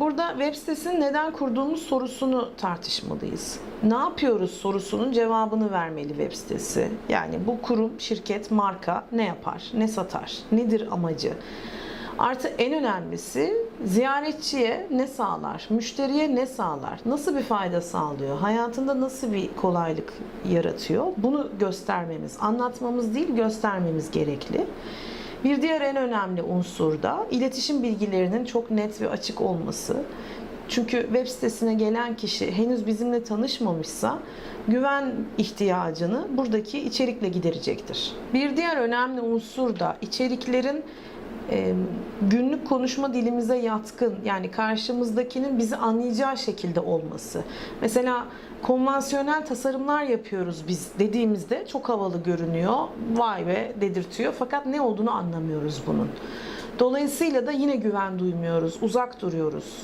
burada web sitesini neden kurduğumuz sorusunu tartışmalıyız. Ne yapıyoruz sorusunun cevabını vermeli web sitesi. Yani bu kurum, şirket, marka ne yapar, ne satar, nedir amacı? Artı en önemlisi ziyaretçiye ne sağlar, müşteriye ne sağlar, nasıl bir fayda sağlıyor, hayatında nasıl bir kolaylık yaratıyor bunu göstermemiz, anlatmamız değil göstermemiz gerekli. Bir diğer en önemli unsur da iletişim bilgilerinin çok net ve açık olması. Çünkü web sitesine gelen kişi henüz bizimle tanışmamışsa güven ihtiyacını buradaki içerikle giderecektir. Bir diğer önemli unsur da içeriklerin günlük konuşma dilimize yatkın yani karşımızdakinin bizi anlayacağı şekilde olması. Mesela konvansiyonel tasarımlar yapıyoruz biz dediğimizde çok havalı görünüyor. Vay be dedirtiyor fakat ne olduğunu anlamıyoruz bunun. Dolayısıyla da yine güven duymuyoruz, uzak duruyoruz.